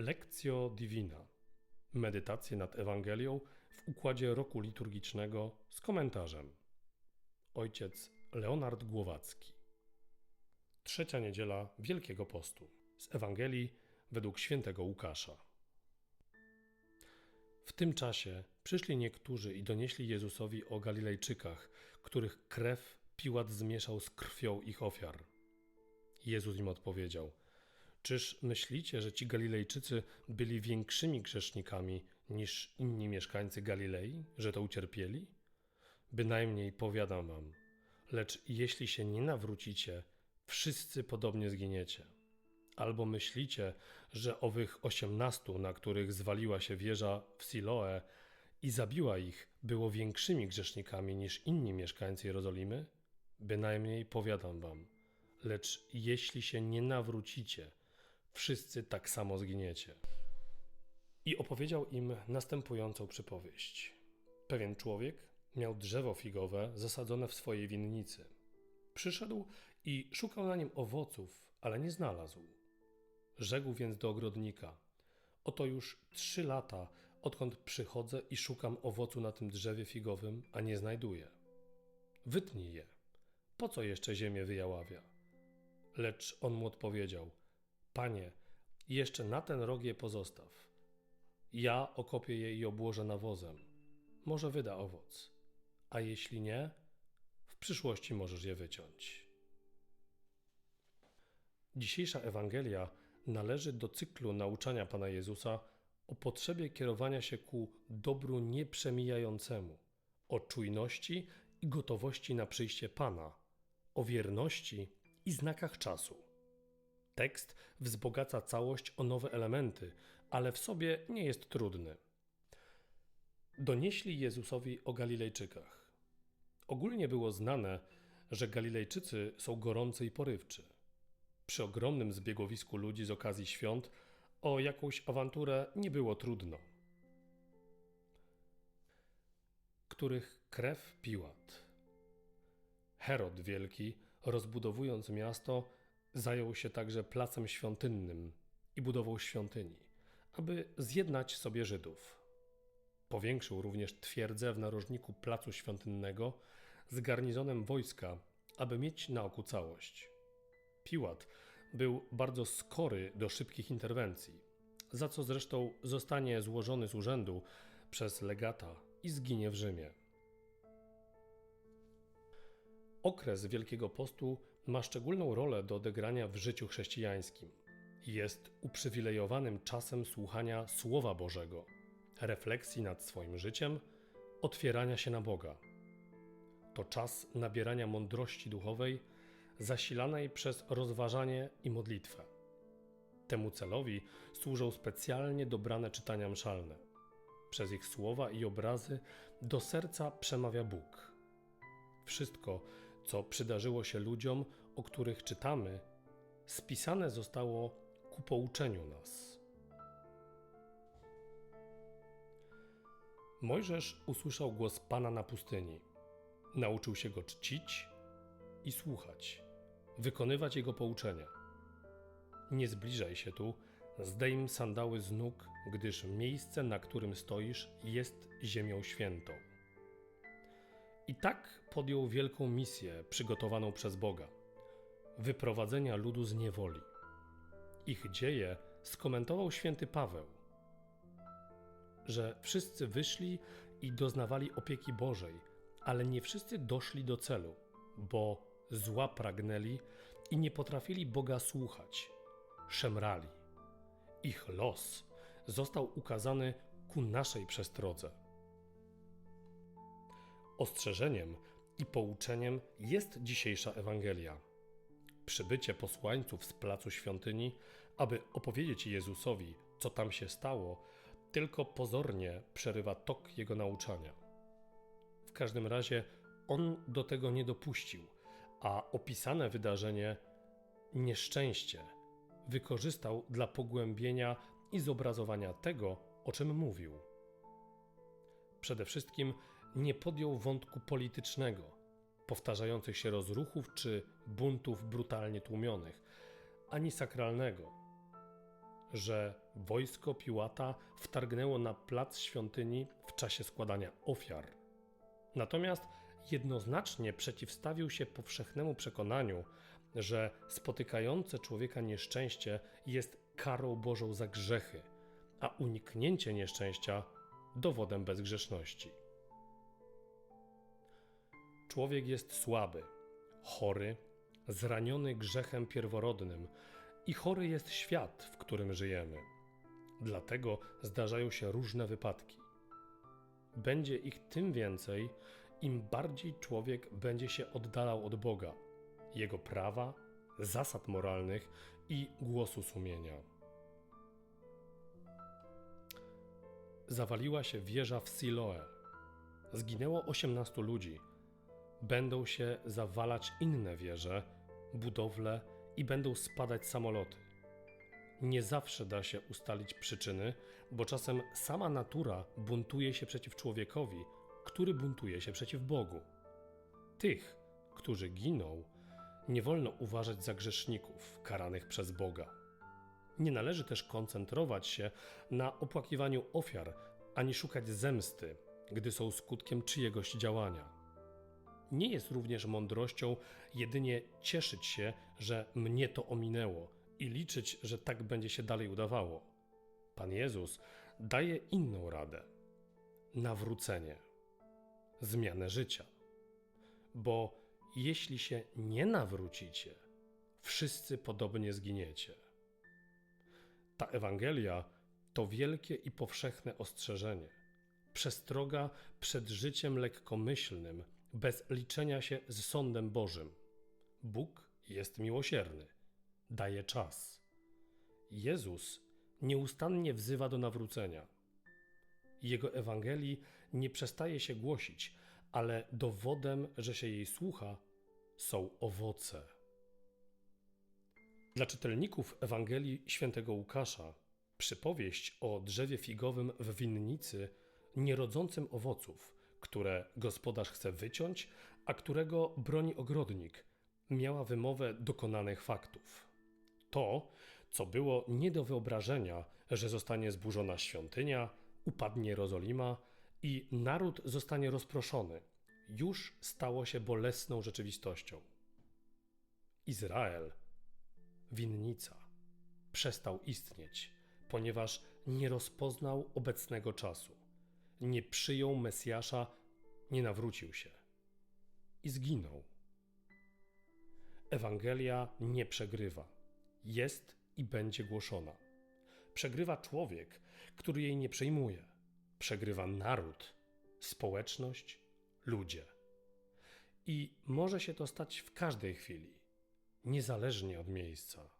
Lectio Divina. Medytacje nad Ewangelią w układzie roku liturgicznego z komentarzem. Ojciec Leonard Głowacki. Trzecia niedziela Wielkiego Postu. Z Ewangelii według świętego Łukasza. W tym czasie przyszli niektórzy i donieśli Jezusowi o Galilejczykach, których krew Piłat zmieszał z krwią ich ofiar. Jezus im odpowiedział – Czyż myślicie, że ci Galilejczycy byli większymi grzesznikami niż inni mieszkańcy Galilei, że to ucierpieli? Bynajmniej powiadam wam, lecz jeśli się nie nawrócicie, wszyscy podobnie zginiecie. Albo myślicie, że owych osiemnastu, na których zwaliła się wieża w Siloe i zabiła ich, było większymi grzesznikami niż inni mieszkańcy Jerozolimy? Bynajmniej powiadam wam, lecz jeśli się nie nawrócicie, wszyscy tak samo zginiecie. I opowiedział im następującą przypowieść. Pewien człowiek miał drzewo figowe zasadzone w swojej winnicy. Przyszedł i szukał na nim owoców, ale nie znalazł. Rzekł więc do ogrodnika: Oto już trzy lata, odkąd przychodzę i szukam owocu na tym drzewie figowym, a nie znajduję. Wytnij je. Po co jeszcze ziemię wyjaławia? Lecz on mu odpowiedział: Panie, jeszcze na ten rok je pozostaw. Ja okopię je i obłożę nawozem. Może wyda owoc. A jeśli nie, w przyszłości możesz je wyciąć. Dzisiejsza Ewangelia należy do cyklu nauczania Pana Jezusa o potrzebie kierowania się ku dobru nieprzemijającemu, o czujności i gotowości na przyjście Pana, o wierności i znakach czasu. Tekst wzbogaca całość o nowe elementy, ale w sobie nie jest trudny. Donieśli Jezusowi o Galilejczykach. Ogólnie było znane, że Galilejczycy są gorący i porywczy. Przy ogromnym zbiegowisku ludzi z okazji świąt o jakąś awanturę nie było trudno. Których krew Piłat. Herod Wielki, rozbudowując miasto, Zajął się także placem świątynnym i budową świątyni, aby zjednać sobie Żydów. Powiększył również twierdzę w narożniku placu świątynnego z garnizonem wojska, aby mieć na oku całość. Piłat był bardzo skory do szybkich interwencji, za co zresztą zostanie złożony z urzędu przez legata i zginie w Rzymie. Okres Wielkiego Postu ma szczególną rolę do odegrania w życiu chrześcijańskim. Jest uprzywilejowanym czasem słuchania Słowa Bożego, refleksji nad swoim życiem, otwierania się na Boga. To czas nabierania mądrości duchowej, zasilanej przez rozważanie i modlitwę. Temu celowi służą specjalnie dobrane czytania mszalne. Przez ich słowa i obrazy do serca przemawia Bóg. Wszystko, co przydarzyło się ludziom, o których czytamy, spisane zostało ku pouczeniu nas. Mojżesz usłyszał głos Pana na pustyni. Nauczył się go czcić i słuchać, wykonywać jego pouczenia. Nie zbliżaj się tu, zdejm sandały z nóg, gdyż miejsce, na którym stoisz, jest ziemią świętą. I tak podjął wielką misję przygotowaną przez Boga wyprowadzenia ludu z niewoli. Ich dzieje skomentował święty Paweł, że wszyscy wyszli i doznawali opieki Bożej, ale nie wszyscy doszli do celu, bo zła pragnęli i nie potrafili Boga słuchać, szemrali. Ich los został ukazany ku naszej przestrodze. Ostrzeżeniem i pouczeniem jest dzisiejsza Ewangelia. Przybycie posłańców z placu świątyni, aby opowiedzieć Jezusowi, co tam się stało, tylko pozornie przerywa tok jego nauczania. W każdym razie on do tego nie dopuścił, a opisane wydarzenie nieszczęście wykorzystał dla pogłębienia i zobrazowania tego, o czym mówił. Przede wszystkim nie podjął wątku politycznego, powtarzających się rozruchów czy buntów brutalnie tłumionych, ani sakralnego. że wojsko Piłata wtargnęło na plac świątyni w czasie składania ofiar. Natomiast jednoznacznie przeciwstawił się powszechnemu przekonaniu, że spotykające człowieka nieszczęście jest karą Bożą za grzechy, a uniknięcie nieszczęścia dowodem bezgrzeszności. Człowiek jest słaby, chory, zraniony grzechem pierworodnym i chory jest świat, w którym żyjemy. Dlatego zdarzają się różne wypadki. Będzie ich tym więcej, im bardziej człowiek będzie się oddalał od Boga, Jego prawa, zasad moralnych i głosu sumienia. Zawaliła się wieża w Siloe. Zginęło 18 ludzi. Będą się zawalać inne wieże, budowle i będą spadać samoloty. Nie zawsze da się ustalić przyczyny, bo czasem sama natura buntuje się przeciw człowiekowi, który buntuje się przeciw Bogu. Tych, którzy giną, nie wolno uważać za grzeszników karanych przez Boga. Nie należy też koncentrować się na opłakiwaniu ofiar, ani szukać zemsty, gdy są skutkiem czyjegoś działania. Nie jest również mądrością jedynie cieszyć się, że mnie to ominęło i liczyć, że tak będzie się dalej udawało. Pan Jezus daje inną radę nawrócenie, zmianę życia. Bo jeśli się nie nawrócicie, wszyscy podobnie zginiecie. Ta Ewangelia to wielkie i powszechne ostrzeżenie, przestroga przed życiem lekkomyślnym, bez liczenia się z sądem Bożym. Bóg jest miłosierny, daje czas. Jezus nieustannie wzywa do nawrócenia. Jego Ewangelii nie przestaje się głosić, ale dowodem, że się jej słucha, są owoce. Dla czytelników Ewangelii świętego Łukasza przypowieść o drzewie figowym w winnicy nierodzącym owoców, które gospodarz chce wyciąć, a którego broni ogrodnik, miała wymowę dokonanych faktów. To, co było nie do wyobrażenia, że zostanie zburzona świątynia, upadnie Jerozolima i naród zostanie rozproszony, już stało się bolesną rzeczywistością. Izrael, winnica, przestał istnieć, ponieważ nie rozpoznał obecnego czasu, nie przyjął Mesjasza, nie nawrócił się i zginął. Ewangelia nie przegrywa, jest i będzie głoszona. Przegrywa człowiek, który jej nie przyjmuje. Przegrywa naród, społeczność, ludzie. I może się to stać w każdej chwili, niezależnie od miejsca.